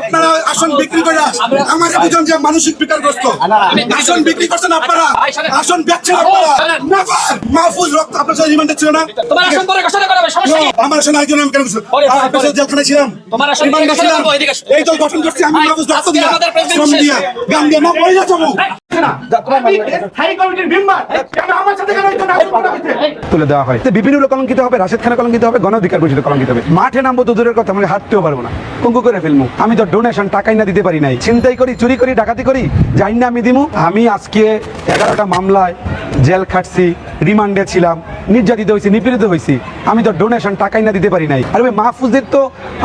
আপনারা আসন বিক্রি করে আমাকে বুঝুন যে মানসিক বিকারগ্রস্ত আসন বিক্রি করছেন আপনারা। আসন বেচছেন আপনারা। মাহফুজ রক্ত আপনার সাথে রিমান্ডে ছিল না? আমার আসলে একজন আমি কেন আপনার সাথে জেলখানায় ছিলাম রিমান্ডে ছিলাম। এই দল গঠন করছি আমি মাহফুজ রক্ত দিয়া শ্রম গান দিয়ে না মহিলা যাব স্থায়ী কমিটির মেম্বার। আমার সাথে কেন এই জন্য আচরণ করা হয়েছে? তুলে দেওয়া হয়। কলঙ্কিত হবে রাশেদ খানা কলঙ্কিত হবে গণ অধিকার পরিষদ কলঙ্কিত হবে। মাঠে নামবো তো দূরের কথা আমাকে হাঁটতেও পারব না। পঙ্গু করে ফেলব আমি তো ডোনেশন টাকাই না দিতে পারি নাই। চিন্তাই করি চুরি করি ডাকাতি করি যাই না আমি দিমু। আমি আজকে এগারোটা মামলায় জেল খাটছি রিমান্ডে ছিলাম নির্যাতিত হয়েছি নিপীড়িত হয়েছি আমি তো ডোনেশন টাকাই না দিতে পারি নাই। আর ওই মাহফুজদের তো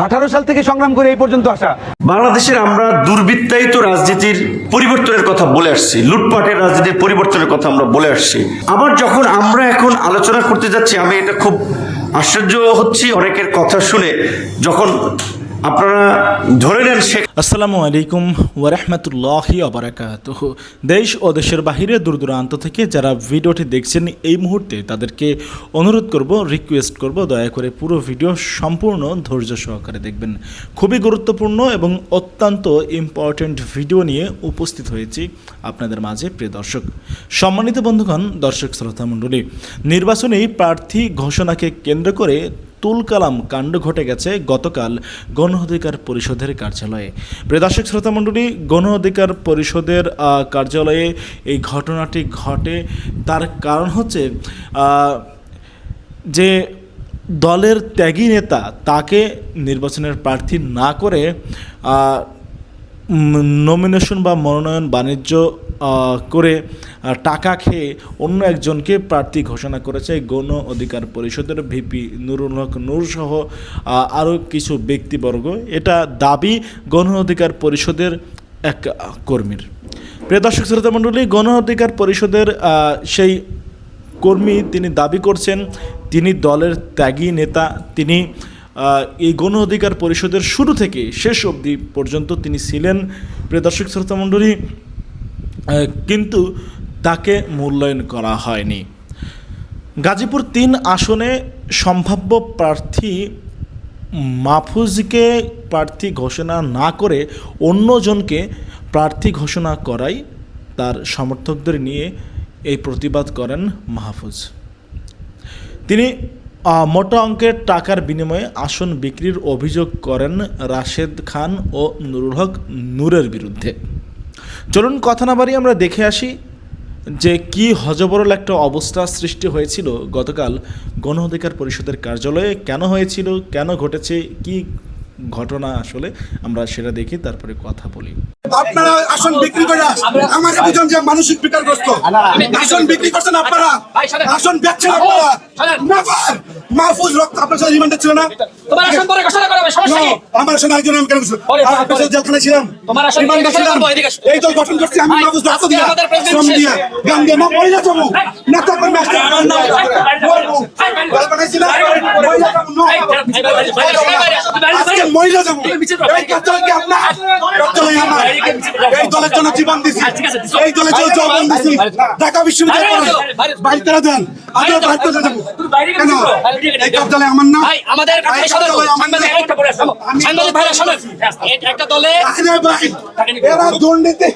আঠারো সাল থেকে সংগ্রাম করে এই পর্যন্ত আসা। বাংলাদেশের আমরা দুর্বৃত্তায়িত রাজনীতির পরিবর্তনের কথা বলে আসছি। লুটপাটের রাজনীতির পরিবর্তনের কথা আমরা বলে আসছি। আবার যখন আমরা এখন আলোচনা করতে যাচ্ছি, আমি এটা খুব আশ্চর্য হচ্ছি অনেকের কথা শুনে, যখন আপনারা ধরে নেন আসসালামু আলাইকুম ওরহমতুল্লাহি আবরাকাত দেশ ও দেশের বাহিরে দূর দূরান্ত থেকে যারা ভিডিওটি দেখছেন, এই মুহূর্তে তাদেরকে অনুরোধ করব রিকোয়েস্ট করব, দয়া করে পুরো ভিডিও সম্পূর্ণ ধৈর্য সহকারে দেখবেন। খুবই গুরুত্বপূর্ণ এবং অত্যন্ত ইম্পর্ট্যান্ট ভিডিও নিয়ে উপস্থিত হয়েছি আপনাদের মাঝে, প্রিয় দর্শক। সম্মানিত বন্ধুগণ, দর্শক শ্রোতা মণ্ডলী, নির্বাচনী প্রার্থী ঘোষণাকে কেন্দ্র করে তুলকালাম কাণ্ড ঘটে গেছে গতকাল গণ অধিকার পরিষদের কার্যালয়ে। প্রিয় দর্শক, শ্রোতা মণ্ডলী, গণ অধিকার পরিষদের কার্যালয়ে এই ঘটনাটি ঘটে। তার কারণ হচ্ছে যে দলের ত্যাগী নেতা তাকে নির্বাচনের প্রার্থী না করে নমিনেশন বা মনোনয়ন বাণিজ্য করে টাকা খেয়ে অন্য একজনকে প্রার্থী ঘোষণা করেছে গণ অধিকার পরিষদের ভিপি নুরুল হক নূর সহ আরও কিছু ব্যক্তিবর্গ। এটা দাবি গণ অধিকার পরিষদের এক কর্মীর। প্রিয় দর্শক শ্রোতা মণ্ডলী গণ অধিকার পরিষদের সেই কর্মী তিনি দাবি করছেন তিনি দলের ত্যাগী নেতা তিনি এই গণ অধিকার পরিষদের শুরু থেকে শেষ অবধি পর্যন্ত তিনি ছিলেন। প্রিয় দর্শক শ্রোতা মণ্ডলী আহ, কিন্তু তাকে মূল্যায়ন করা হয়নি। গাজীপুর তিন আসনে সম্ভাব্য প্রার্থী মাহফুজকে প্রার্থী ঘোষণা না করে অন্যজনকে প্রার্থী ঘোষণা করাই তার সমর্থকদের নিয়ে এই প্রতিবাদ করেন মাহফুজ। তিনি মোটা অঙ্কের টাকার বিনিময়ে আসন বিক্রির অভিযোগ করেন রাশেদ খান ও নুরুল হক নূরের বিরুদ্ধে। চলুন কথা না বাড়ি আমরা দেখে আসি যে কি হজবরল একটা অবস্থা সৃষ্টি হয়েছিল গতকাল গণ অধিকার পরিষদের কার্যালয়ে। কেন হয়েছিল? কেন ঘটেছে? কি ঘটনা আসলে? আমরা সেটা দেখি তারপরে কথা বলি। আপনারা আসন বিক্রি করে আমার দুজন যে মানসিক বিকারগ্রস্ত। আসন বিক্রি করছেন আপনারা। আসন বেচছেন আপনারা। মাহফুজ রক্ত আপনার সাথে রিমান্ডে ছিল না? তোমার আসন পরে ঘোষণা করা হবে সমস্যা কি আমার আসলে একজন আমি কেন বলছি? পরে, পরে, আপনার সাথে পরে। জেলখানায় ছিলাম তোমার আসন রিমান্ডে ছিলাম করব, এদিকে আসো। এই দল গঠন করছি আমি ভাই, মাহফুজ রক্ত আজকে দিয়া আমাদের president শ্রম শেষ। গান দিয়া না মহিলা যাব নেতা কর্মী আসতে মরবো। দল বানাইছি না? মহিলা যাব, no। আজকে মহিলা যাব এই কার্যালয় আপনার কার্যালয় আমার এই দলের জন্য জীবন দিছি এই দলের জন্য জীবন দিছি ঢাকা বিশ্ববিদ্যালয় বাইরে দেন আপনারা বাইরে করে যাব কেন? এই কার্যালয় আমার না? ভাই আমাদের আমার একটা দলে এরা দুর্নীতি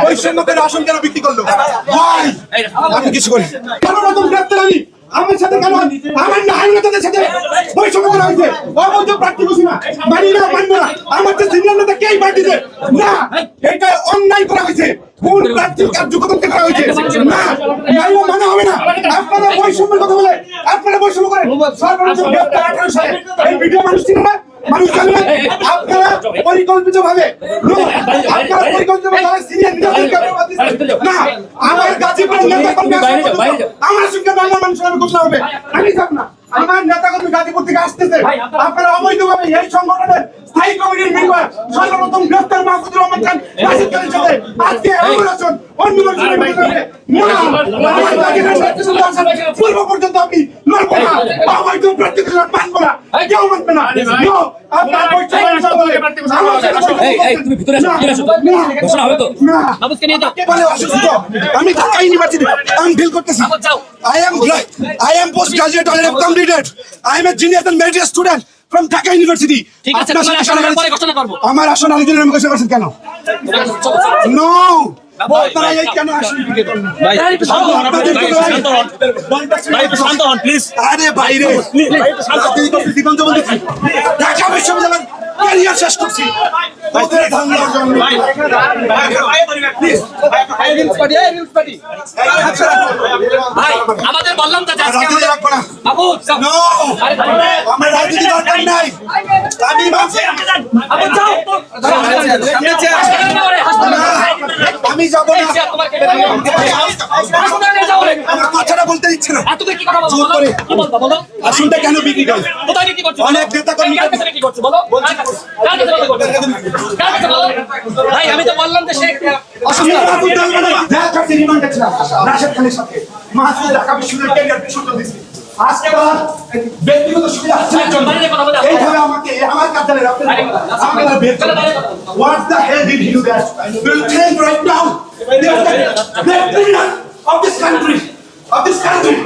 ওই সৈন্যদের আসন কেন বিক্রি করল? ভাই। আমি কিছু করি কেন নতুন গ্রেপ্তার আমি আমার সাথে কেন? আমার না আইন নেতাদের সাথে বৈষম্য করা হয়েছে। অবৈধ প্রার্থী ঘোষণা। মানি না, মানবো না। আমার যে সিনিয়র নেতা কেই পার্টিতে না। এটা অন্যায় করা হয়েছে। কোন প্রার্থীর কার্যকর্তাকে করা হয়েছে? না। নাইলে মানা হবে না। আপনারা বৈষম্যের কথা বলে, আপনারা বৈষম্য করে সর্বোচ্চ গ্রেপ্তার আঠারো সালে। এই ভিডিও মানুষ চিনবে। মানুষ আপনারা পরিকল্পিত ভাবে আপনারা পরিকল্পিত ভাবে সিনিয়র। না আমার গাজীপুরের নেতা কর্মী আমার সঙ্গে বাংলা মানুষের আমি ঘোষণা হবে। আমি যাব না। আমার নেতা কর্মী গাজীপুর থেকে আসতেছে। আপনারা অবৈধভাবে এই সংগঠনের স্থায়ী কমিটির মেম্বার সর্বপ্রথম গ্রেফতার মাহফুজুর রহমান খান রাশিদ খানের সাথে আজকে অভিবাসন পূর্ব পর্যন্ত আমি লড়বো না মানবো কেউ মানবে আমি ঢাকা ইউনিভার্সিটি আমি ফিল করতেছি genius and ঠিক আছে, পরে ঘোষণা করব। আমার আসন আরেকজনের নামে ঘোষণা করছেন কেন। নো আপনারা এই কেন আসন কোনো আরে বাইরে জীবন দিচ্ছি ঢাকা বিশ্ববিদ্যালয়ের ক্যারিয়ার শেষ করছি আমাদের বললাম তো আজকে রাজনীতি দরকার নাই আমি আমি যাব না কথাটা বলতে দিচ্ছে না জোর? করে। আসনটা কেন বিক্রি করে অনেক নেতাকর্মী- কার কাছে বিক্রি করছ বলো কার কাছে কার কাছে বিক্রি করছ? কার কাছে বলো? ভাই আমি তো বললাম যে সে অসুস্থ রাশেদ খানের সাথে মাসুদ ঢাকা বিশ্ববিদ্যালয়ের বিসর্জন দিয়েছে আজকে আবার ব্যক্তিগত সুবিধা হাসিলের জন্য এইভাবে আমাকে আমার কার্যালয়ে রাখতে আমাকে তারা বের করে what the hell did he do that will change right now the criminal of this country of this country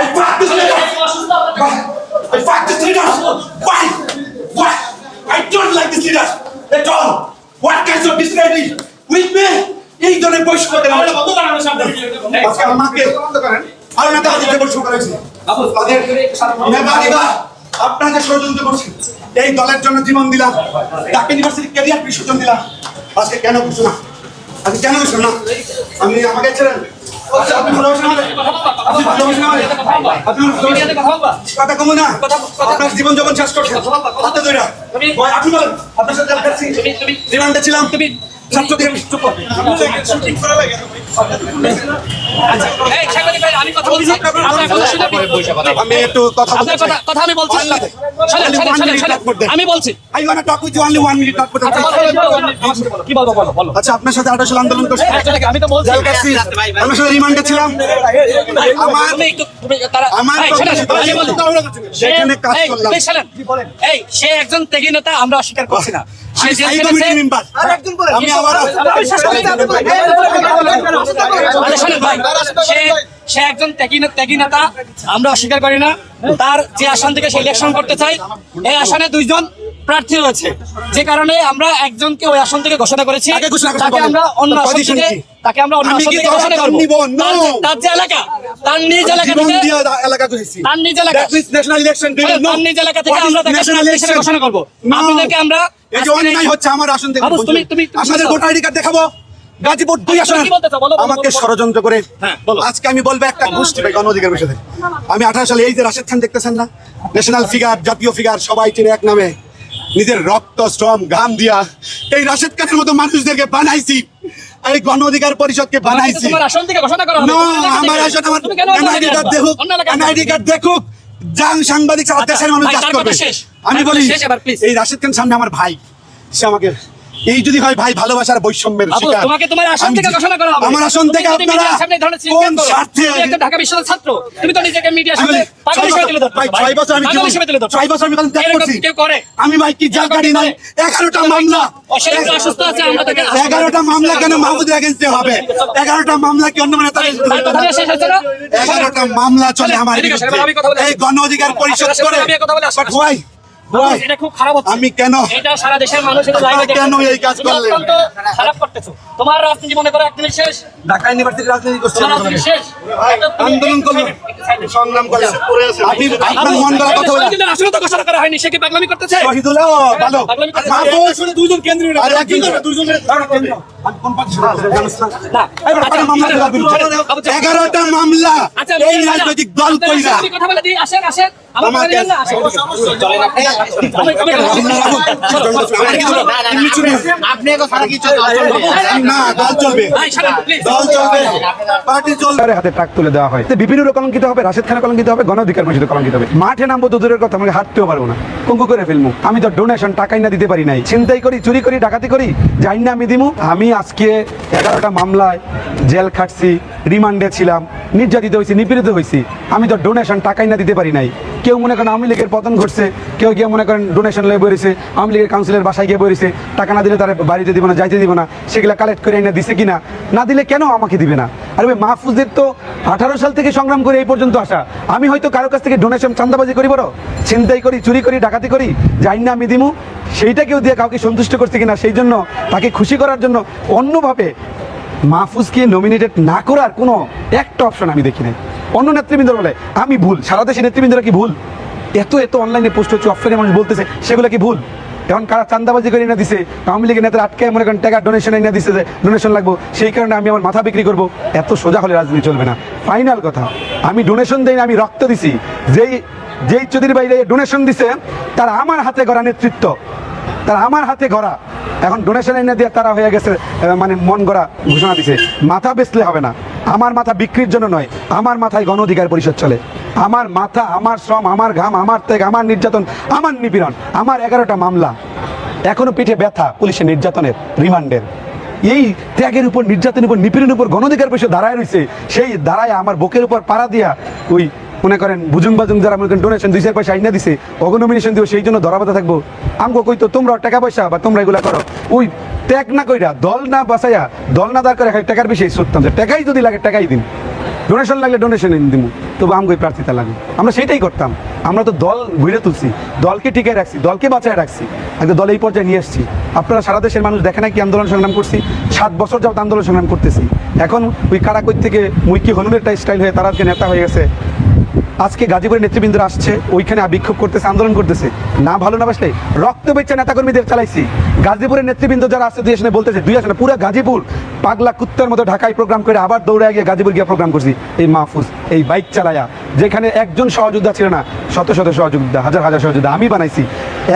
I fight this leader I fight this leader why why I don't like this leader at all what kinds of disparity with me এই ধরনের বৈষম্য আমাকে আরও নেতা দিতে বৈষম্য করেছে আপনারা যে ষড়যন্ত্র করছেন এই দলের জন্য জীবন দিলাম। ঢাকা ইউনিভার্সিটি ক্যারিয়ার বিসর্জন দিলাম। আজকে কেন ঘোষণা? আজকে কেন ঘোষণা? আমি আমাকে ছেড়েন আচ্ছা, আপনি? আপনি? আপনি? কথা কমু না। আপনার জীবন যখন শেষ করছেন। হাতে ধরে। আপনি বলেন আপনার সাথে রিমান্ডে ছিলাম। তুমি ছাত্রদের চুপ আমি বলছি আমি একটু কথা কথা আমি বলছি। আমি। কি বলব বলো বলো? আচ্ছা আপনার সাথে আঠাশ আন্দোলন করছি। আমি তো বলছি। জেল সাথে রিমান্ডে ছিলাম। আমার তুমি একটু তুমি তারা আমার এই, শোনেন, আমি বলি। সেখানে কাজ করলাম। এই, সে একজন ত্যাগী নেতা আমরা অস্বীকার করছি না। আমি স্থায়ী কমিটির মেম্বার আমি ভাই, সে- সে একজন ত্যাগী নেতা আমরা অস্বীকার করি না। তার যে আসন থেকে সে ইলেকশন করতে চাই এই আসনে দুইজন প্রার্থী রয়েছে। যে কারণে আমরা একজনকে ওই আসন থেকে ঘোষণা করেছি। তাকে। আমরা অন্য আসন থেকে তাকে আমরা অন্য আসন থেকে ঘোষণা করব? তার যে- এলাকা। তার নিজ এলাকা থেকে এলাকা করেছি। তার নিজ এলাকা। That means national election, do you তার নিজ এলাকা থেকে আমরা তাকে national প্রার্থী ঘোষণা করব। আপনাদেরকে আমরা এই যে অন্যায় হচ্ছে আমার আসন থেকে তুমি- আইডি কার্ড দেখাবো? গাজীপুর দুই আসন আমাকে। ষড়যন্ত্র করে হ্যাঁ, আজকে আমি বলব একটা গোষ্ঠী গণ অধিকার বিষয়ে আমি আঠারো সালে এই যে রাশেদ খান দেখতেছেন না? ন্যাশনাল ফিগার জাতীয় ফিগার সবাই চিনে এক নামে। নিজের রক্ত শ্রম গান দিয়া এই রাশেদ খানের মতো মানুষদেরকে বানাইছি। এই গণ অধিকার পরিষদকে বানাইছি। আমার আসন আমার এনআইডি কার্ড দেখুক এনআইডি কার্ড দেখুক যান সাংবাদিক আচ্ছা, দেশের মানুষ কাজ করবে। আমি বলি। এই রাশেদ খান সামনে আমার ভাই সে আমাকে এই যদি হয় ভাই ভালোবাসার বৈষম্যের শিকার তোমাকে তোমার আসন থেকে ঘোষণা করা হবে আমার আসন থেকে আপনারা মিডিয়ার সামনে এই ধরনের কোন স্বার্থে একটা ঢাকা বিশ্ববিদ্যালয়ের ছাত্র তুমি তো নিজেকে মিডিয়ার আমি সামনে পাগল হিসেবে তুলে ধরছো ভাই, ভাই। বছর আমি কি- হিসেবে তুলে ধরছো। ছয় বছর আমি কখন করছি? কেউ করে আমি ভাই কি জাল গাড়ি নাই এগারোটা মামলা অসুস্থ আছে আমরা তাকে মামলা কেন মাহমুদের হবে এগারোটা মামলা কি অন্য মানে ভাই? এগারোটা মামলা চলে আমার এই গণ অধিকার পরিষদ করে আমি কথা বলে আসছি। Why? এটা খুব খারাপ হচ্ছে আমি কেন এটা সারা দেশের মানুষ এটা লাইভে কেন এই কাজ তুমি খারাপ করতেছো তোমার রাজনীতি মনে করো একদিন শেষ ঢাকা ইউনিভার্সিটির রাজনীতি করছি রাজনীতি শেষ আন্দোলন করল সংগ্রাম করলেন আপনি আপনার মন গলা কথা বলেন আসলে তো ঘোষণা করা হয়নি সে কি পাগলামি করতেছে শহীদুল্লাহ ভালো পাগলামি করতেছে। দুইজন কেন্দ্রীয় আর একজন দুইজনের কেন্দ্র আমি কোন পাচ্ছি জানিস না না। এবার আচ্ছা, মামলা আচ্ছা, দেওয়ার বিরুদ্ধে। আচ্ছা, এগারোটা মামলা আচ্ছা, এই আচ্ছা, রাজনৈতিক দল কইরা কথা বলে দিই আসেন আসেন আমার কথা আমাকে- বলেন না আসেন আমি- আমি- না দল চলবে। ভাই, শোনেন, please। দল চলবে। পার্টি চলবে। সরকারের হাতে ট্রাক তুলে দেওয়া হয়। বিপিনুর কলঙ্কিত হবে রাশেদ খানে কলঙ্কিত হবে গণ অধিকার পরিষদে কলঙ্কিত হবে। মাঠে নামবো তো দূরের কথা আমাকে হাঁটতেও পারব না। পঙ্গু করে ফেলব আমি তো ডোনেশন টাকাই না দিতে পারি নাই। চিন্তাই করি চুরি করি ডাকাতি করি জানি না আমি দিমু। আমি আজকে এগারোটা মামলায় জেল খাটছি রিমান্ডে ছিলাম নির্যাতিত হয়েছি নিপীড়িত হয়েছি আমি তো ডোনেশন টাকাই না দিতে পারি নাই। কেউ মনে করেন আওয়ামী লীগের পতন ঘটছে, কেউ গিয়ে মনে করেন ডোনেশন লয়ে বেরিয়েছে আওয়ামী লীগের কাউন্সিলের বাসায় গিয়ে বেরিয়েছে টাকা না দিলে তারা বাড়িতে দিব না, যাইতে দিব না, সেগুলো কালেক্ট করে এনে দিছে কিনা, না দিলে কেন আমাকে দিবে না? আরে ভাই মাহফুজদের তো আঠারো সাল থেকে সংগ্রাম করে এই পর্যন্ত আসা, আমি হয়তো কারও কাছ থেকে ডোনেশন চান্দাবাজি করি বড়? ছিনতাই করি, চুরি করি, ডাকাতি করি, যাই না আমি দিমু, সেইটা কেউ দিয়ে কাউকে সন্তুষ্ট করছে কিনা, সেই জন্য তাকে খুশি করার জন্য অন্যভাবে মাহফুজকে নমিনেটেড না করার কোনো একটা অপশন আমি দেখি নাই। অন্য নেতৃবৃন্দ বলে, আমি ভুল, সারা দেশের নেতৃবৃন্দরা কি ভুল? এত এত অনলাইনে পোস্ট হচ্ছে, অফলাইনে মানুষ বলতেছে, সেগুলো কি ভুল? এখন কারা চান্দাবাজি করে এনে দিছে? আওয়ামী লীগের নেতারা আটকে মনে করেন টাকা ডোনেশন এনে দিছে যে ডোনেশন লাগবো। সেই কারণে আমি আমার মাথা বিক্রি করব। এত সোজা হলে রাজনীতি চলবে না। ফাইনাল কথা, আমি ডোনেশন দেই না, আমি রক্ত দিছি। যেই যেই চৌধুরী বাইরে ডোনেশন দিছে, তার আমার হাতে গড়া নেতৃত্ব। তারা আমার হাতে গড়া। এখন ডোনেশন এনে দিয়ে তারা হয়ে গেছে মানে মন গড়া ঘোষণা দিছে। মাথা বেচলে হবে না। আমার মাথা বিক্রির জন্য নয়, আমার মাথায় গণ অধিকার পরিষদ চলে। আমার মাথা, আমার শ্রম, আমার ঘাম, আমার ত্যাগ, আমার নির্যাতন, আমার নিপীড়ন, আমার এগারোটা মামলা। এখনও পিঠে ব্যথা পুলিশের নির্যাতনের, রিমান্ডের। এই ত্যাগের উপর, নির্যাতনের উপর, নিপীড়নের উপর গণ অধিকার পরিষদ দাঁড়ায় রয়েছে, সেই দাঁড়ায় আমার বুকের উপর পাড়া দিয়া ওই মনে করেন বুজুং বাজুং যারা মনে করেন ডোনেশন দুই চার পয়সা আইনা দিছে অগনমিনেশন দিব, সেই জন্য ধরাবাধা থাকব। আমগো কই তো তোমরা টাকা পয়সা বা তোমরা এগুলা করো। ওই ত্যাগ না কইরা, দল না বাঁচাইয়া, দল না দাঁড় করে টাকার বেশি সত্যম যে টাকাই যদি লাগে, টাকাই দিন ডোনেশন লাগলে ডোনেশন এনে দিব তবু আমগো এই প্রার্থিতা লাগে। আমরা সেটাই করতাম। আমরা তো দল ঘুরে তুলছি, দলকে টিকে রাখছি, দলকে বাঁচায় রাখছি। একদম দল এই পর্যায়ে নিয়ে এসেছি আপনারা সারা দেশের মানুষ দেখে না কি আন্দোলন সংগ্রাম করছি? সাত বছর যাবত আন্দোলন সংগ্রাম করতেছি। এখন ওই কারাকই থেকে মুইকি হলুনের স্টাইল হয়ে তারা নেতা হয়ে গেছে। আজকে গাজীপুরের নেতৃবৃন্দরা আসছে, ওইখানে বিক্ষোভ করতেছে, আন্দোলন করতেছে। না ভালো, না বাসলে রক্ত বেচে নেতাকর্মীদের চালাইছি। গাজীপুরের নেতৃবৃন্দ যারা আসছে দুই আসনে বলতেছে, দুই আসনে, পুরো গাজীপুর পাগলা কুত্তার মতো ঢাকায় প্রোগ্রাম করে আবার দৌড়ে গিয়ে গাজীপুর গিয়ে প্রোগ্রাম করছি। এই মাহফুজ, এই বাইক চালায়া যেখানে একজন সহযোদ্ধা ছিল না, শত শত সহযোদ্ধা, হাজার হাজার সহযোদ্ধা আমি বানাইছি।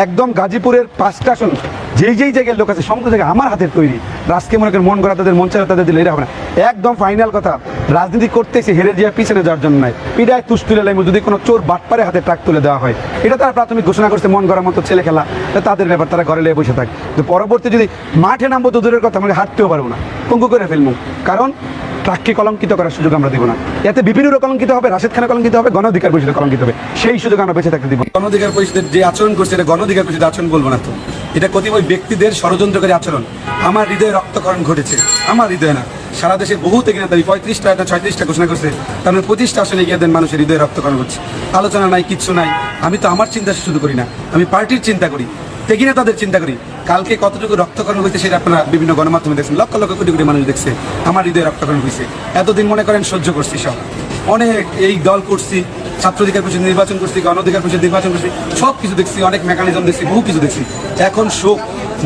একদম গাজীপুরের পাঁচটা আসন, যেই যেই জায়গায় লোক আছে, সমস্ত জায়গায় আমার হাতের তৈরি। রাজকে মনে করেন মন করা তাদের, মন চালা তাদের দিলে এটা হবে না। একদম ফাইনাল কথা, রাজনীতি করতেছি, হেরে যাওয়া পিছনে যাওয়ার জন্য নয় পিডায় তুষ তুলে লাইমু, যদি কোনো চোর বাটপারে হাতে ট্রাক তুলে দেওয়া হয়। এটা তারা প্রাথমিক ঘোষণা করছে, মন করার মতো ছেলে খেলা। তাদের ব্যাপার, তারা ঘরে লেগে বসে থাকে। তো পরবর্তী যদি মাঠে নামবো তো দূরের কথা, আমাকে হাঁটতেও পারব না। পঙ্গু করে ফেলব। কারণ ট্রাককে কলঙ্কিত করার সুযোগ আমরা দেবো না। এতে বিপিনুরও কলঙ্কিত হবে রাশেদ খানে কলঙ্কিত হবে গণ অধিকার পরিষদে কলঙ্কিত হবে। সেই সুযোগ আমরা বেঁচে থাকতে দিব গণ অধিকার পরিষদের যে আচরণ করছে, এটা গণ অধিকার পরিষদের আচরণ বলব না তো। এটা কতিপয় ব্যক্তিদের ষড়যন্ত্রকারী আচরণ। আমার হৃদয়ে রক্তকরণ ঘটেছে। আমার হৃদয়ে না। সারা দেশের বহু থেকে নেতা পঁয়ত্রিশটা একটা ছয়ত্রিশটা ঘোষণা করছে। তার মানে পঁচিশটা আসনে গিয়ে দেন মানুষের হৃদয়ে রক্তকরণ হচ্ছে। আলোচনা নাই, কিচ্ছু নাই। আমি তো আমার চিন্তা শুধু করি না। আমি পার্টির চিন্তা করি। দেখি না তাদের চিন্তা করি। কালকে কতটুকু রক্তকরণ হয়েছে সেটা আপনারা বিভিন্ন গণমাধ্যমে দেখছেন। লক্ষ লক্ষ কোটি কোটি মানুষ দেখছে, আমার হৃদয়ে রক্তকরণ হয়েছে। এতদিন মনে করেন সহ্য করছি সব। অনেক এই দল করছি ছাত্র অধিকার পরিষদ নির্বাচন করছি, গণ অধিকার পরিষদ নির্বাচন করছি, সব কিছু দেখছি, অনেক মেকানিজম দেখছি, বহু কিছু দেখছি। এখন শোক,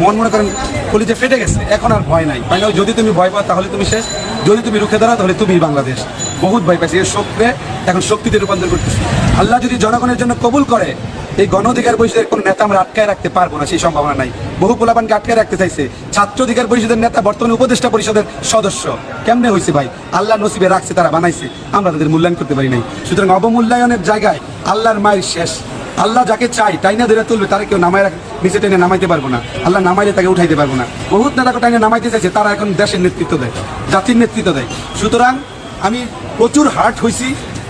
মন মনে করেন কলিজে ফেটে গেছে, এখন আর ভয় নাই। মানে যদি তুমি ভয় পাও তাহলে তুমি শেষ, যদি তুমি রুখে দাঁড়াও তাহলে তুমি বাংলাদেশ। বহুত ভয় পাইছি এই শোককে এখন শক্তিতে রূপান্তর করতেছি। আল্লাহ যদি জনগণের জন্য কবুল করে, এই গণ অধিকার পরিষদের কোন নেতা আমরা আটকায় রাখতে পারব না, সেই সম্ভাবনা নাই। বহু পোলাপানকে আটকায় রাখতে চাইছে। ছাত্র অধিকার পরিষদের নেতা বর্তমানে উপদেষ্টা পরিষদের সদস্য। কেমনে হয়েছে ভাই? আল্লাহ নসিবে রাখছে, তারা বানাইছে। আমরা তাদের মূল্যায়ন করতে পারি নাই। সুতরাং অবমূল্যায়নের জায়গায় আল্লাহর মায়ের শেষ। আল্লাহ যাকে চাই টাইনা ধরে তুলবে, তারা কেউ নামায় নিচে টেনে নামাইতে পারব না। আল্লাহ নামাইলে তাকে উঠাইতে পারব না। বহুত নেতাকে টাইনে নামাইতে চাইছে, তারা এখন দেশের নেতৃত্ব দেয়, জাতির নেতৃত্ব দেয়। সুতরাং আমি প্রচুর হার্ট হয়েছি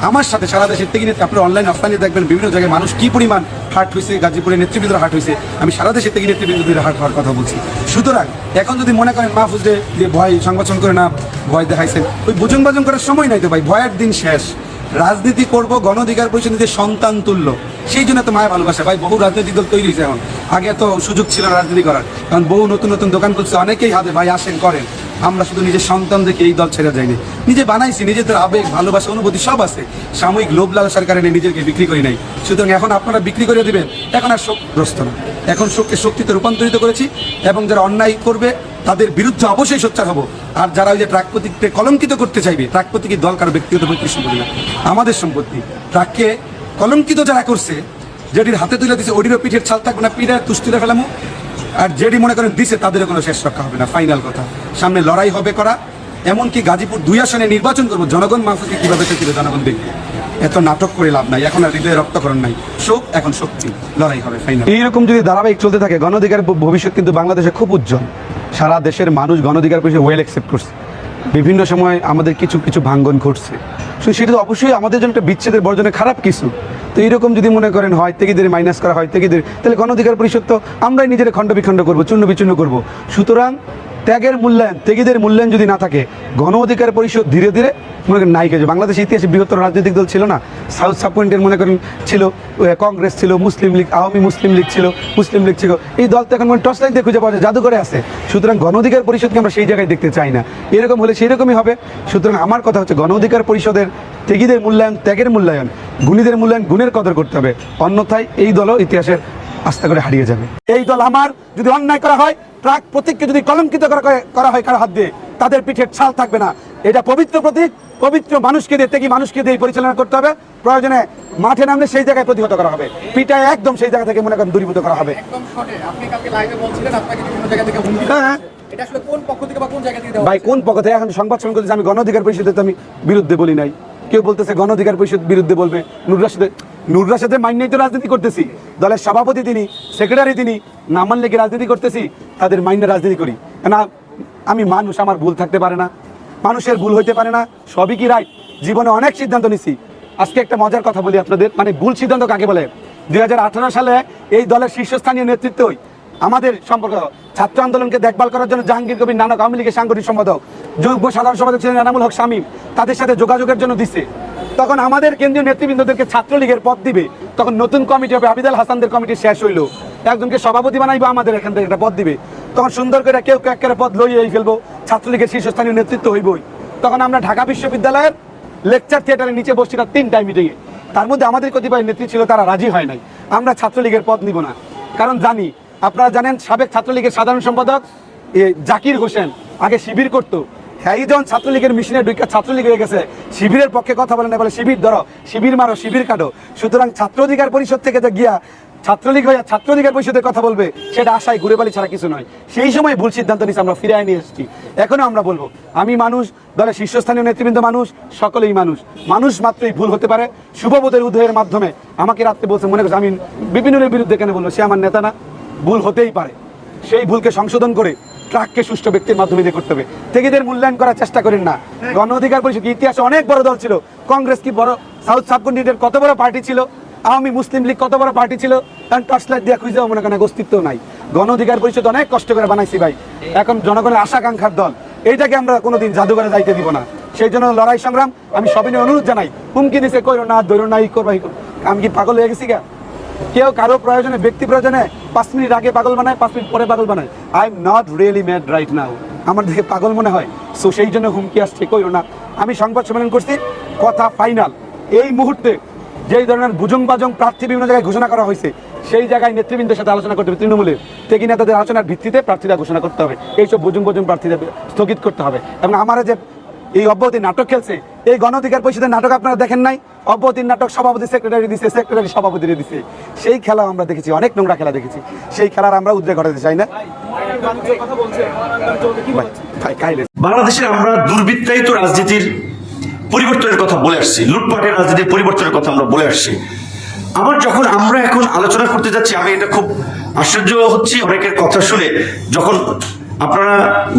আমার সাথে সারা দেশের থেকে আপনার অনলাইন অফলাইনে দেখবেন বিভিন্ন জায়গায় মানুষ কি পরিমাণ হার্ট হয়েছে গাজীপুরের নেতৃবৃন্দ হার্ট হয়েছে আমি সারা দেশের থেকে নেতৃবৃন্দদের হার্ট হওয়ার কথা বলছি। সুতরাং, এখন যদি মনে করেন মাহফুজে যে ভয় সংগঠন করে না, ভয় দেখাইছেন, ওই বুজুং বাজুং করার সময় নাই তো ভাই, ভয়ের দিন শেষ। রাজনীতি করব গণ অধিকার পরিষদ নিজের সন্তান তুল্য সেই জন্য তো মায়া ভালোবাসা। ভাই, বহু রাজনৈতিক দল তৈরি হয়েছে এখন। আগে তো সুযোগ ছিল রাজনীতি করার। কারণ বহু নতুন নতুন দোকান খুলছে, অনেকেই হাতে ভাই আসেন, করেন। আমরা শুধু নিজের সন্তান দেখে এই দল ছেড়ে যাইনি নিজে বানাইছি, নিজেদের আবেগ, ভালোবাসা, অনুভূতি সব আছে। সাময়িক লোভ লালসার কারণে নিজেকে বিক্রি করি নাই। সুতরাং এখন আপনারা বিক্রি করে দিবেন। এখন আর শোকগ্রস্ত না। এখন শোককে শক্তিতে রূপান্তরিত করেছি এবং যারা অন্যায় করবে, তাদের বিরুদ্ধে অবশ্যই সোচ্চার হব। আর যারা ওই যে ট্রাকপতিকে কলঙ্কিত করতে চাইবে ট্রাকপতিকে দল কারও ব্যক্তিগত ব্যক্তির সম্পত্তি না? আমাদের সম্পত্তি। ট্রাককে কলঙ্কিত যারা করছে, যেটির হাতে তুলে দিচ্ছে ওডিরও পিঠের ছাল থাকবে না পিঠে তুষ তুলে ফেলামো। আর যেটি মনে করেন দিছে, তাদের কোনো শেষ রক্ষা হবে না ফাইনাল কথা। সামনে লড়াই হবে করা, এমনকি গাজীপুর দুই আসনে নির্বাচন করব, জনগণ মাহফুজকে কীভাবে চেয়েছিল জনগণ দেখবে। এত নাটক করে লাভ নাই, এখন আর হৃদয়ে রক্তকরণ নাই। শোক, এখন শক্তি, লড়াই হবে ফাইনাল এইরকম যদি ধারাবাহিক চলতে থাকে, গণধিকার ভবিষ্যৎ কিন্তু বাংলাদেশে খুব উজ্জ্বল। সারা দেশের মানুষ গণ অধিকার পরিষদ ওয়েল অ্যাকসেপ্ট করছে। বিভিন্ন সময় আমাদের কিছু কিছু ভাঙ্গন ঘটছে। সেটা তো অবশ্যই আমাদের জন্য একটা বিচ্ছেদের বর্জনে খারাপ কিছু। তো এইরকম যদি মনে করেন হয় তেগিদের মাইনাস করা হয় তেগিদের তাহলে গণ অধিকার পরিষদ তো আমরাই নিজেরা খণ্ড বিখণ্ড করব, চূর্ণ বিচূর্ণ করব। সুতরাং ত্যাগের মূল্যায়ন, ত্যাগীদের মূল্যায়ন যদি না থাকে, গণ অধিকার পরিষদ ধীরে ধীরে মনে করেন নাই যে বাংলাদেশ ইতিহাসে বৃহত্তর রাজনৈতিক দল ছিল না। সাউথ সাবকন্টিনেন্ট মনে করেন ছিল কংগ্রেস ছিল মুসলিম লীগ আওয়ামী মুসলিম লীগ ছিল মুসলিম লীগ ছিল। এই দল তো এখন মানে টর্চ লাইন দিয়ে খুঁজে পাওয়া যায়, জাদুঘরে আছে। সুতরাং গণ অধিকার পরিষদকে আমরা সেই জায়গায় দেখতে চাই না। এরকম হলে সেই রকমই হবে। সুতরাং আমার কথা হচ্ছে গণ অধিকার পরিষদের ত্যাগীদের মূল্যায়ন, ত্যাগের মূল্যায়ন, গুণীদের মূল্যায়ন, গুণের কদর করতে হবে। অন্যথায় এই দলও ইতিহাসের আস্থা করে হারিয়ে যাবে। এই দল আমার যদি অন্যায় করা হয় ট্রাক প্রতীককে যদি কলঙ্কিত করা হয়- কারও হাত দিয়ে তাদের পিঠের ছাল থাকবে না। এটা পবিত্র প্রতীক পবিত্র মানুষকে দিয়ে থেকে মানুষকে দিয়ে পরিচালনা করতে হবে। প্রয়োজনে মাঠে নামলে সেই জায়গায় প্রতিহত করা হবে। পিঠায় একদম সেই জায়গা থেকে মনে করেন দূরীভূত করা হবে। হ্যাঁ। ভাই কোন পক্ষ থেকে? এখন সংবাদ সম্মেলন করতেছে আমি গণ অধিকার পরিষদের তো আমি বিরুদ্ধে বলি নাই। কেউ বলতেছে গণ অধিকার পরিষদ বিরুদ্ধে বলবে। নুর রাশেদের নুর রাশেদের মাইনেই তো রাজনীতি করতেছি। দলের সভাপতি তিনি সেক্রেটারি তিনি নামান লেগে রাজনীতি করতেছি? তাদের মাইনে রাজনীতি করি। না আমি মানুষ, আমার ভুল থাকতে পারে না। মানুষের ভুল হইতে পারে না, সবই কি রাইট জীবনে অনেক সিদ্ধান্ত নিছি। আজকে একটা মজার কথা বলি আপনাদের। মানে ভুল সিদ্ধান্ত কাকে বলে? দুই হাজার আঠারো সালে এই দলের শীর্ষস্থানীয় নেতৃত্বই আমাদের সম্পর্ক, ছাত্র আন্দোলনকে দেখভাল করার জন্য জাহাঙ্গীর কবির নানক আওয়ামী লীগের সাংগঠনিক সম্পাদক যোগ্য সাধারণ সম্পাদক ছিলেন এনামুল হক শামীম। তাদের সাথে যোগাযোগের জন্য দিছে। তখন আমাদের কেন্দ্রীয় নেতৃবৃন্দদেরকে ছাত্রলীগের পদ দিবে। তখন নতুন কমিটি হবে আবিদাল হাসানদের কমিটি শেষ হইল। একজনকে সভাপতি বানাইবো আমাদের এখান থেকে একটা পদ দিবে। তখন সুন্দর করে কেউ কেউ একটা পদ লইয়েই ফেলব ছাত্রলীগের শীর্ষস্থানীয় নেতৃত্ব হইবই। তখন আমরা ঢাকা বিশ্ববিদ্যালয়ের লেকচার থিয়েটারের নিচে বসছিলাম তিনটায় মিটিংয়ে তার মধ্যে আমাদের কতিপয় নেত্রী ছিল তারা রাজি হয় নাই। আমরা ছাত্রলীগের পদ নিব না। কারণ জানি আপনারা জানেন সাবেক ছাত্রলীগের সাধারণ সম্পাদক এ, জাকির হোসেন আগে শিবির করতো। হ্যাঁ ছাত্রলীগের মিশনে ঢুকে ছাত্রলীগ হয়ে গেছে, শিবিরের পক্ষে কথা বলে না, বলে শিবির ধরো, শিবির মারো, শিবির কাটো। সুতরাং ছাত্র অধিকার পরিষদ থেকে যে গিয়া ছাত্রলীগ হয়ে ছাত্র অধিকার পরিষদের কথা বলবে, সেটা আশায় ঘুরে বালি ছাড়া কিছু নয়। সেই সময় ভুল সিদ্ধান্ত নিয়ে আমরা ফিরে নিয়ে এসেছি। এখনও আমরা বলব, আমি মানুষ দলের শীর্ষস্থানীয় নেতৃবৃন্দ মানুষ, সকলেই মানুষ। মানুষ মাত্রই ভুল হতে পারে, শুভবোধের উদয়ের মাধ্যমে। আমাকে রাত্রে বলছে, মনে করছে, আমি বিপিনের বিরুদ্ধে কেন বলব? সে আমার নেতা না, ভুল হতেই পারে। সেই ভুলকে সংশোধন করে ট্রাককে সুষ্ঠু ব্যক্তির মাধ্যমে দিয়ে করতে হবে। থেকেদের মূল্যায়ন করার চেষ্টা করেন না। গণ অধিকার পরিষদ ইতিহাসে অনেক বড় দল ছিল? কংগ্রেস কি বড়? সাউথ সাবকন্টিনেন্টের কত বড় পার্টি ছিল? আওয়ামী মুসলিম লীগ কত বড় পার্টি ছিল? কারণ টর্চ লাইট দিয়ে খুঁজে মনে করেন অস্তিত্ব নাই। গণ অধিকার পরিষদ অনেক কষ্ট করে বানাইছি ভাই। এখন জনগণের আশাকাঙ্ক্ষার দল। এইটাকে আমরা কোনোদিন জাদুঘরে যাইতে দিব না। সেই জন্য লড়াই সংগ্রাম আমি সবিনয় অনুরোধ জানাই। হুমকি দিছে কইরো না, ধরো না, ই করব। আমি কি পাগল হয়ে গেছি গা? কেউ কারও প্রয়োজনে, ব্যক্তি প্রয়োজনে পাঁচ মিনিট আগে পাগল বানায়, পাঁচ মিনিট পরে পাগল বানায়। I am not really mad right now আমার দেখে পাগল মনে হয়। সো সেই জন্য হুমকি আসছে কইরো না। আমি সংবাদ সম্মেলন করছি, কথা ফাইনাল এই মুহূর্তে যেই ধরনের বুজং বাজং প্রার্থী বিভিন্ন জায়গায় ঘোষণা করা হয়েছে, সেই জায়গায় নেতৃবৃন্দের সাথে আলোচনা করতে হবে। তৃণমূলের তেগি নেতাদের আলোচনার ভিত্তিতে প্রার্থীরা ঘোষণা করতে হবে। এইসব বুজুং বুজুং প্রার্থীদের স্থগিত করতে হবে। এবং আমার যে এই অব্যাহতি নাটক খেলছে। এই গণ অধিকার পরিষদের নাটক আপনারা দেখেন নাই? অব্যাহতির নাটক সভাপতি সেক্রেটারি দিচ্ছে সেক্রেটারি সভাপতি দিছে। সেই খেলা আমরা দেখেছি, অনেক নোংরা খেলা দেখেছি। সেই খেলার আমরা উদ্রেক ঘটাতে চাই না। বাংলাদেশে আমরা দুর্বৃত্তায়িত রাজনীতির পরিবর্তনের কথা বলে আসছি, লুটপাটের রাজনীতির পরিবর্তনের কথা আমরা বলে আসছি। আবার যখন আমরা এখন আলোচনা করতে যাচ্ছি, আমি এটা খুব আশ্চর্য হচ্ছি, অনেকের কথা শুনে। যখন আপনারা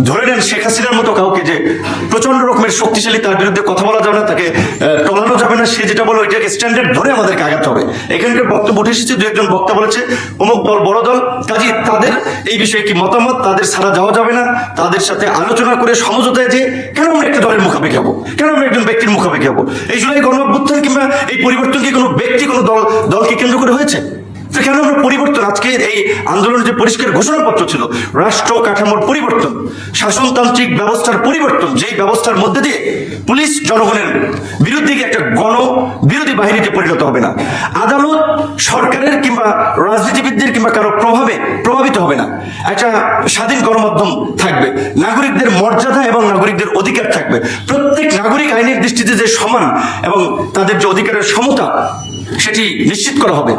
ধরে নেন শেখ হাসিনার মতো কাউকে যে প্রচণ্ড রকমের শক্তিশালী তার বিরুদ্ধে কথা বলা যাবে না, তাকে টলানো যাবে না, সে যেটা বলে ওইটাকে স্ট্যান্ডার্ড ধরে আমাদেরকে আগাতে হবে। এখানকার বক্তব্য উঠে এসেছে দু একজন বক্তা বলেছে, অমুক দল বড় দল, কাজী তাদের এই বিষয়ে কি মতামত? তাদের ছাড়া যাওয়া যাবে না, তাদের সাথে আলোচনা করে সমঝোতায় যে কেন আমরা একটা দলের মুখাপেক্ষি হব? কেন আমরা একজন ব্যক্তির মুখাপেক্ষি হব? এই জুলাই গণঅভ্যুত্থান কিংবা এই পরিবর্তন কি কোনো ব্যক্তি, কোনো দল, দলকে কেন্দ্র করে হয়েছে? কেন আমরা পরিবর্তন? আজকে এই আন্দোলনের যে পরিষ্কার ঘোষণাপত্র ছিল, রাষ্ট্র কাঠামোর পরিবর্তন, শাসনতান্ত্রিক ব্যবস্থার পরিবর্তন, যেই ব্যবস্থার মধ্যে দিয়ে পুলিশ জনগণের বিরুদ্ধে একটা গণ বিরোধী বাহিনীতে পরিণত হবে না। আদালত সরকারের কিংবা রাজনীতিবিদদের কিংবা কারও প্রভাবে প্রভাবিত হবে না। একটা স্বাধীন গণমাধ্যম থাকবে, নাগরিকদের মর্যাদা এবং নাগরিকদের অধিকার থাকবে। প্রত্যেক নাগরিক আইনের দৃষ্টিতে যে সমান এবং তাদের যে অধিকারের সমতা, সেটি নিশ্চিত করা হবে।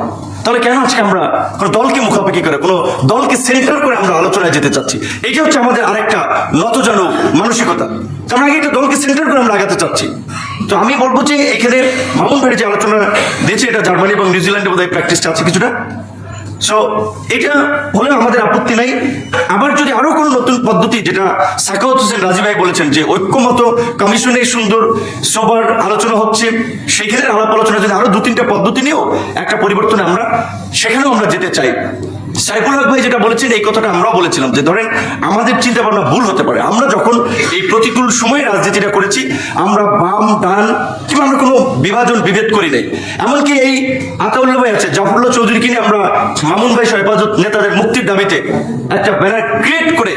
তাহলে কেন আজকে আমরা কোনো দলকে মুখাপেক্ষি করে, কোনো দলকে সেন্টার করে আমরা আলোচনায় যেতে চাচ্ছি? এটা হচ্ছে আমাদের আরেকটা নতজানু মানসিকতা। আমরা আগে একটা দলকে সেন্টার করে আমরা আগাতে চাচ্ছি। তো আমি বলব যে এখানে মামুন ভাই যে আলোচনা দিয়েছে, এটা জার্মানি এবং নিউজিল্যান্ডে বোধহয় প্র্যাকটিসটা আছে কিছুটা। সো এটা হলে আমাদের আপত্তি নাই। আবার যদি আরও কোনো নতুন পদ্ধতি, যেটা সাকাউত হোসেন রাজি ভাই বলেছেন যে ঐক্যমত কমিশনের সুন্দর সবার আলোচনা হচ্ছে সেখানে আলাপ আলোচনা যদি আরও দু তিনটা পদ্ধতি নিয়েও একটা পরিবর্তন আমরা, সেখানেও আমরা যেতে চাই। সাইফুল হক ভাই যেটা বলেছেন, এই কথাটা আমরাও বলেছিলাম যে ধরেন আমাদের চিন্তা ভাবনা ভুল হতে পারে। আমরা যখন এই প্রতিকূল সময়ে রাজনীতিটা করেছি, আমরা বাম, ডান, কিংবা আমরা কোনো বিভাজন, বিভেদ করি নাই। এমনকি এই আতাউল্লাহ ভাই আছে, জাফরুল্লাহ চৌধুরীকে নিয়ে আমরা মামুন ভাই সহ নেতাদের মুক্তির দাবিতে একটা ব্যানার ক্রিয়েট করে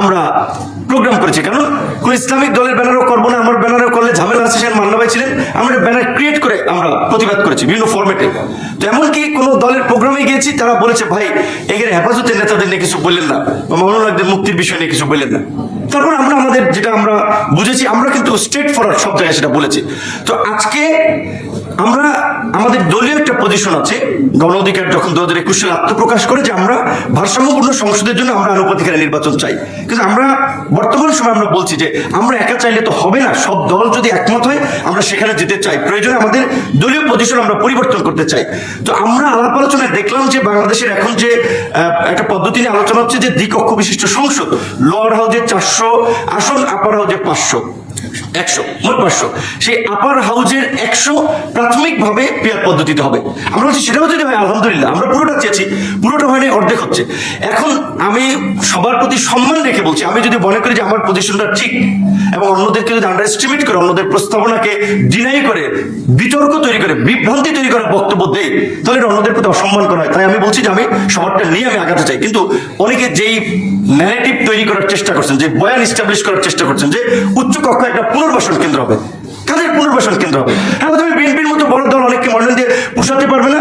আমরা প্রোগ্রাম করেছি। কারণ কোন ইসলামিক দলের ব্যানারও করব না, আমার ব্যানারও করলে ঝামেলা আছে, সেখানে মান্না ভাই ছিলেন। আমরা ব্যানার ক্রিয়েট করে আমরা প্রতিবাদ করেছি বিভিন্ন ফরম্যাটে তো এমনকি কোনো দলের প্রোগ্রামে গিয়েছি, তারা বলেছে, ভাই, এখানে হেফাজতের নেতাদের নিয়ে কিছু বললেন না বা মামুনুল্লাহদের মুক্তির বিষয় নিয়ে কিছু বললেন না। তারপর আমরা আমাদের যেটা আমরা বুঝেছি, আমরা কিন্তু স্ট্রেট ফরওয়ার্ড সব জায়গায় সেটা বলেছি। তো আজকে আমরা আমাদের দলীয় একটা পজিশন আছে। গণ অধিকার যখন দু হাজার একুশ সালে আত্মপ্রকাশ করে যে আমরা ভারসাম্যপূর্ণ সংসদের জন্য আমরা আনুপাতিকারে নির্বাচন চাই। কিন্তু আমরা বর্তমান সময় আমরা বলছি যে আমরা একা চাইলে তো হবে না। সব দল যদি একমত হয় আমরা সেখানে যেতে চাই। প্রয়োজনে আমাদের দলীয় পজিশন আমরা পরিবর্তন করতে চাই। তো আমরা আলাপ আলোচনায় দেখলাম যে বাংলাদেশের এখন যে একটা পদ্ধতি নিয়ে আলোচনা হচ্ছে যে দ্বিকক্ষ বিশিষ্ট সংসদ। লোয়ার হাউজে চারশো আসন, আপার হাউজে পাঁচশো। একশো, মোট পাঁচশো। সেই আপার হাউজের একশো প্রাথমিকভাবে পেয়ার পদ্ধতিতে হবে। আমরা বলছি সেটাও যদি হয় আলহামদুলিল্লাহ, আমরা পুরোটা চেয়েছি। পুরোটা হয়নি অর্ধেক হচ্ছে। এখন আমি সবার প্রতি সম্মান রেখে বলছি, আমি যদি মনে করি যে আমার পজিশনটা ঠিক, এবং অন্যদেরকে যদি আন্ডার এস্টিমেট করে, অন্যদের প্রস্তাবনাকে ডিনাই করে, বিতর্ক তৈরি করে, বিভ্রান্তি তৈরি করে বক্তব্য দেয় তাহলে অন্যদের প্রতি অসম্মান করা হয় তাই আমি বলছি যে, আমি সবারটা নিয়ে আমি আগাতে চাই। কিন্তু অনেকে যেই ন্যারেটিভ তৈরি করার চেষ্টা করছেন, যে বয়ান ইস্টাবলিশ করার চেষ্টা করছেন, যে উচ্চ কক্ষ একটা পুনর্বাসন কেন্দ্র হবে। কাদের পুনর্বাসন কেন্দ্র হবে? হ্যাঁ তুমি বিএনপির মতো বড় দল অনেককে মনে দিয়ে পোষাতে পারবে না।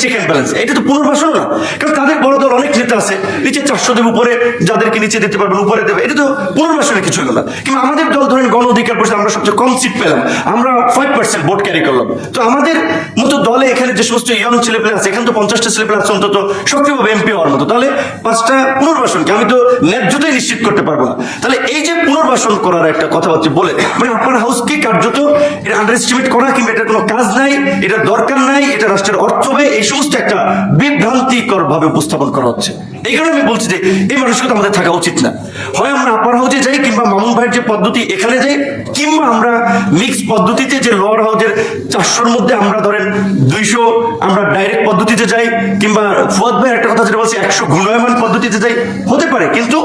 চেক অ্যান্ড ব্যালেন্স এটা তো পুনর্বাসন না। কারণ তাদের বড় দল অনেক নেতা আছে। নিচে চারশো দেবে, উপরে যাদেরকে নিচে দিতে পারবেন, উপরে দেবে। এটা তো পুনর্বাসনের কিছু কিন্তু আমাদের দল ধরেন গণ অধিকার পরিষদ, আমরা সবচেয়ে কম সিট পেলাম। আমরা ফাইভ পার্সেন্ট ভোট ক্যারি করলাম। তো আমাদের মতো দলে এখানে যে সমস্ত ইয়ং ছেলেপেলে আছে, এখানে তো পঞ্চাশটা ছেলেপেলে আছে, অন্তত সক্রিয়ভাবে এমপি হওয়ার মতো। তাহলে পাঁচটা পুনর্বাসনকে আমি তো ন্যায্যতাই নিশ্চিত করতে পারব না। তাহলে এই যে পুনর্বাসন করার একটা কথাবার্তা বলে মানে আপনার হাউসকে কার্যত এটা আন্ডার এস্টিমেট করা কিংবা এটার কোনো কাজ নাই এটা দরকার নাই, এটা রাষ্ট্রের অর্থ ব্যয় এই সমস্ত একটা বিভ্রান্তিকর ভাবে উপস্থাপন করা হচ্ছে। এই কারণে আমি বলছি যে এই মানুষকে আমাদের থাকা উচিত না। হয় আমরা আপার হাউজে যাই কিংবা মামুন ভাইয়ের যে পদ্ধতি এখানে যাই, কিংবা আমরা মিক্স পদ্ধতিতে যে লোয়ার হাউজের চারশোর মধ্যে আমরা ধরেন দুইশো, আমরা ডাইরেক্ট পদ্ধতিতে যাই, কিংবা ফুয়াদ ভাইয়ের একটা কথা যেটা বলছি, একশো ঘূর্ণয়মান পদ্ধতিতে যাই, হতে পারে, কিন্তু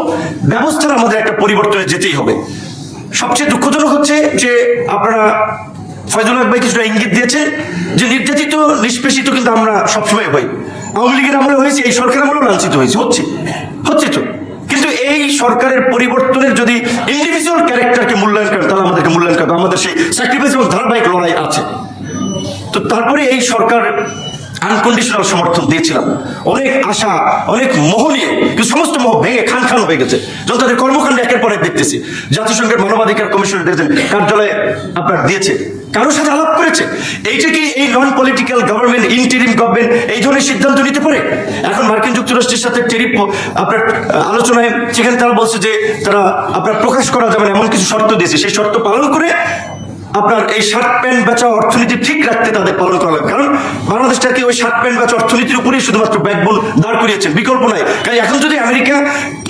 ব্যবস্থার আমাদের একটা পরিবর্তনে যেতেই হবে। সবচেয়ে দুঃখজনক হচ্ছে যে আপনারা ফয়জুল হক ভাই কিছুটা ইঙ্গিত দিয়েছে যে নির্যাতিত, নিষ্পেষিত কিন্তু আমরা সবসময় হই। আওয়ামী লীগের আমরা হয়েছি, এই সরকার আমরাও লাঞ্ছিত হয়েছি, হচ্ছে। হচ্ছে তো। কিন্তু এই সরকারের পরিবর্তনের যদি ইন্ডিভিজুয়াল ক্যারেক্টারকে মূল্যায়ন করেন, তাহলে আমাদেরকে মূল্যায়ন করবে। আমাদের সেই স্যাক্রিফাইস এবং ধারাবাহিক লড়াই আছে। তো তারপরে এই সরকার আনকন্ডিশনাল সমর্থন দিয়েছিলাম। অনেক আশা, অনেক মোহ নিয়ে, কিন্তু সমস্ত মোহ ভেঙে খান খান হয়ে গেছে। যখন তাদের কর্মকাণ্ড একের পরে দেখতেছি। জাতিসংঘের মানবাধিকার কমিশন কার্যালয়ে আপনার দিয়েছে। কারোর সাথে আলাপ করেছে? এইটা কি এই non political government interim government এই ধরনের সিদ্ধান্ত নিতে পারে? এখন মার্কিন যুক্তরাষ্ট্রের সাথে টেরিপ আপনার আলোচনায় সেখানে তারা বলছে যে তারা, আপনার প্রকাশ করা যাবে না, এমন কিছু শর্ত দিয়েছে। সেই শর্ত পালন করে আপনার এই শার্ট প্যান্ট বেচা অর্থনীতি ঠিক রাখতে তাদের পালন করা লাগবে। কারণ বাংলাদেশটাকে ওই শার্ট প্যান্ট বেচা অর্থনীতির উপরেই শুধুমাত্র ব্যাকবোন দাঁড় করিয়েছেন? বিকল্প নাই। কারণ এখন যদি আমেরিকা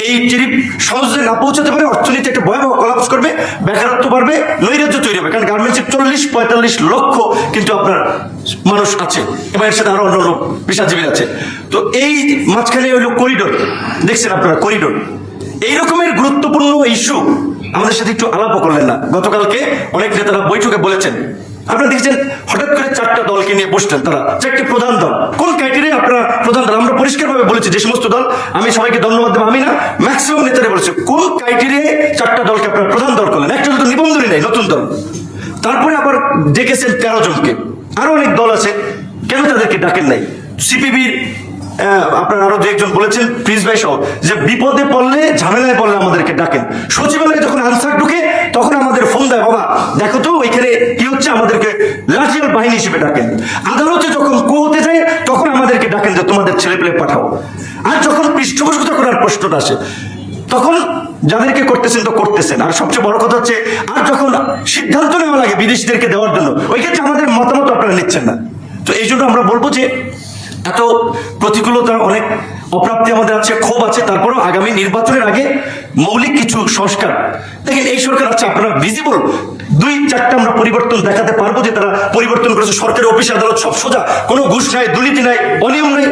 এই টেরিফ সহজে না পৌঁছাতে পারে, অর্থনীতি একটা ভয়াবহ কলাপস করবে, বেকারত্ব বাড়বে, নৈরাজ্য তৈরি হবে। কারণ গার্মেন্টসের চল্লিশ, পঁয়তাল্লিশ লক্ষ কিন্তু আপনার মানুষ আছে। এবং এর সাথে আরও অন্য লোক পেশাজীবী আছে। তো এই মাঝখানে হলো করিডোর দেখছেন আপনারা করিডোর এই রকমের গুরুত্বপূর্ণ ইস্যু আমাদের সাথে একটু আলাপও করলেন না। গতকালকে অনেক নেতারা বৈঠকে বলেছেন। আপনারা দেখছেন, হঠাৎ করে চারটা দলকে নিয়ে বসলেন তারা। চারটি প্রধান দল। কোন ক্রাইটেরিয়া আপনারা প্রধান দল? আমরা পরিষ্কারভাবে বলেছি যে সমস্ত দল, আমি সবাইকে ধন্যবাদ দেবো, আমি না ম্যাক্সিমাম নেতারা বলেছে। কোন ক্রাইটেরিয়ায় চারটা দলকে আপনারা প্রধান দল করলেন? একটা তো নিবন্ধনই নেই, নতুন দল। তারপরে আবার ডেকেছেন তেরো জনকে। আরও অনেক দল আছে, কেন তাদেরকে ডাকেন নাই? সিপিবির আপনার আরও দু একজন বলেছেন, প্রিন্স ভাই সহ, যে বিপদে পড়লে, ঝামেলায় পড়লে আমাদেরকে ডাকেন। সচিবালয়ে যখন আনসার ঢুকে, তখন আমাদের ফোন দেয়, বাবা, দেখো তো, ওইখানে কি হচ্ছে? আমাদেরকে লাঠিয়াল বাহিনী হিসেবে ডাকেন। আদালতে যখন কো হতে যায়, তখন আমাদেরকে ডাকেন যে, তোমাদের ছেলে পেলে পাঠাও। আর যখন পৃষ্ঠপোষকতা করার প্রশ্নটা আসে, তখন যাদেরকে করতেছেন তো করতেছেন। আর সবচেয়ে বড় কথা হচ্ছে, আর যখন সিদ্ধান্ত নেওয়া লাগে বিদেশিদেরকে দেওয়ার জন্য, ওই ক্ষেত্রে আমাদের মতামত আপনারা নিচ্ছেন না। তো এই জন্য আমরা বলব যে এত প্রতিকূলতা অনেক অপ্রাপ্তি আমাদের আছে, ক্ষোভ আছে। তারপরেও আগামী নির্বাচনের আগে মৌলিক কিছু সংস্কার। দেখেন, এই সরকার আছে আপনারা ভিজিবল দুই চারটা আমরা পরিবর্তন দেখাতে পারব যে তারা পরিবর্তন করেছে। সরকারি অফিস, আদালত সব সোজা। কোনো ঘুষ নাই, দুর্নীতি নাই, অনিয়ম নাই।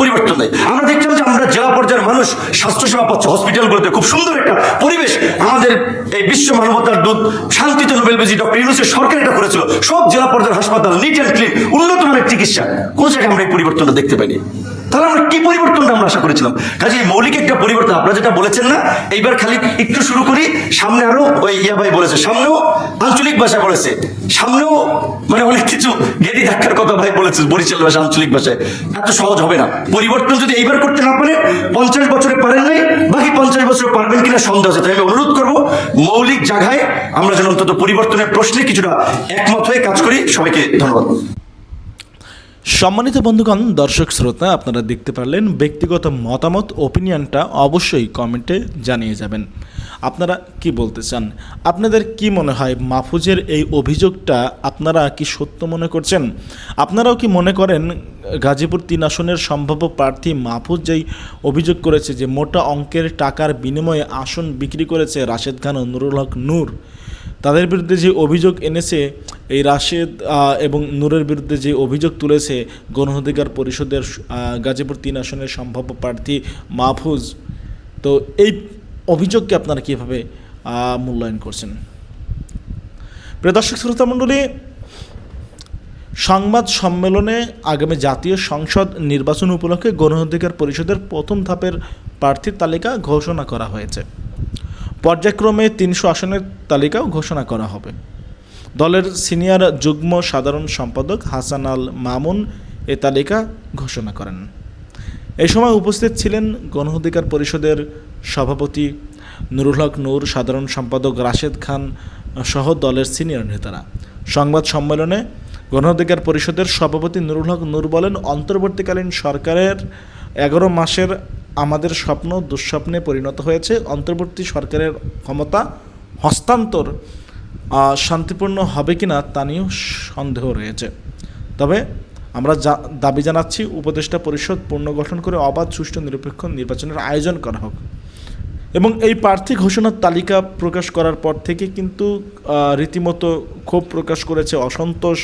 পরিবর্তন নাই আমরা দেখলাম যে আমরা জেলা পর্যায়ের মানুষ, স্বাস্থ্যসেবা পাচ্ছে। হসপিটালগুলোতে খুব সুন্দর একটা পরিবেশ। আমাদের এই বিশ্ব মানবতার দূত, শান্তিতে নোবেল বেজি ডক্টর ইউনুসের সরকার এটা করেছিল। সব জেলা পর্যায়ের হাসপাতাল, নিট অ্যান্ড ক্লিন উন্নত মানের চিকিৎসা। কোন জায়গায় আমরা এই পরিবর্তনটা দেখতে পাইনি? তাহলে আমরা কি পরিবর্তনটা আমরা আশা করেছিলাম? কাজে মৌলিক একটা পরিবর্তন, আপনারা যেটা বলেছেন না, এইবার খালি একটু শুরু করি, সামনে আরও ওই ইয়া ভাই বলেছে, সামনেও আঞ্চলিক ভাষা বলেছে, সামনেও মানে অনেক কিছু গেদি ধাক্কার কথা ভাই বলেছে বরিশাল ভাষা আঞ্চলিক ভাষায়। এত সহজ হবে না। পরিবর্তন যদি এইবার করতে না পারে পঞ্চাশ বছরে পারেন নাই, বাকি পঞ্চাশ বছর পারবেন কিনা সন্দেহ আছে। তাই আমি অনুরোধ করব, মৌলিক জায়গায় আমরা যেন অন্তত পরিবর্তনের প্রশ্নে কিছুটা একমত হয়ে কাজ করি। সবাইকে ধন্যবাদ। সম্মানিত বন্ধুগণ, দর্শক শ্রোতা, আপনারা দেখতে পারলেন ব্যক্তিগত মতামত ওপিনিয়নটা অবশ্যই কমেন্টে জানিয়ে যাবেন। আপনারা কি বলতে চান? আপনাদের কি মনে হয়, মাহফুজের এই অভিযোগটা আপনারা কি সত্য মনে করছেন? আপনারাও কি মনে করেন, গাজীপুর তিন আসনের সম্ভাব্য প্রার্থী মাহফুজ যেই অভিযোগ করেছে যে মোটা অঙ্কের টাকার বিনিময়ে আসন বিক্রি করেছে রাশেদ খান ও নুরুল হক নূর তাদের বিরুদ্ধে যে অভিযোগ এনেছে, এই রাশেদ এবং নূরের বিরুদ্ধে যে অভিযোগ তুলেছে গণ অধিকার পরিষদের গাজীপুর তিন আসনের সম্ভাব্য প্রার্থী মাহফুজ। তো এই অভিযোগকে আপনারা কীভাবে মূল্যায়ন করছেন? প্রিয় দর্শক, শ্রোতা মণ্ডলী, সংবাদ সম্মেলনে আগামী জাতীয় সংসদ নির্বাচন উপলক্ষে গণ অধিকার পরিষদের প্রথম ধাপের প্রার্থীর তালিকা ঘোষণা করা হয়েছে। পর্যায়ক্রমে তিনশো আসনের তালিকাও ঘোষণা করা হবে। দলের সিনিয়র যুগ্ম সাধারণ সম্পাদক হাসান আল মামুন এ তালিকা ঘোষণা করেন। এ সময় উপস্থিত ছিলেন গণ অধিকার পরিষদের সভাপতি নুরুল হক নূর, সাধারণ সম্পাদক রাশেদ খান সহ দলের সিনিয়র নেতারা। সংবাদ সম্মেলনে গণ অধিকার পরিষদের সভাপতি নুরুল হক নূর বলেন, অন্তর্বর্তীকালীন সরকারের এগারো মাসের আমাদের স্বপ্ন দুঃস্বপ্নে পরিণত হয়েছে। অন্তর্বর্তী সরকারের ক্ষমতা হস্তান্তর শান্তিপূর্ণ হবে কিনা তা নিয়েও সন্দেহ রয়েছে। তবে আমরা যা দাবি জানাচ্ছি, উপদেষ্টা পরিষদ পুনর্গঠন করে অবাধ, সুষ্ঠু, নিরপেক্ষ নির্বাচনের আয়োজন করা হোক। এবং এই প্রার্থী ঘোষণার তালিকা প্রকাশ করার পর থেকে কিন্তু রীতিমতো ক্ষোভ প্রকাশ করেছে, অসন্তোষ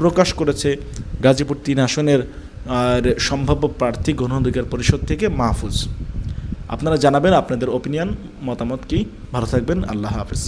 প্রকাশ করেছে গাজীপুর তিন আসনের আর সম্ভাব্য প্রার্থী গণ অধিকার পরিষদ থেকে মাহফুজ। আপনারা জানাবেন আপনাদের ওপিনিয়ন মতামত কি? ভালো থাকবেন, আল্লাহ হাফেজ।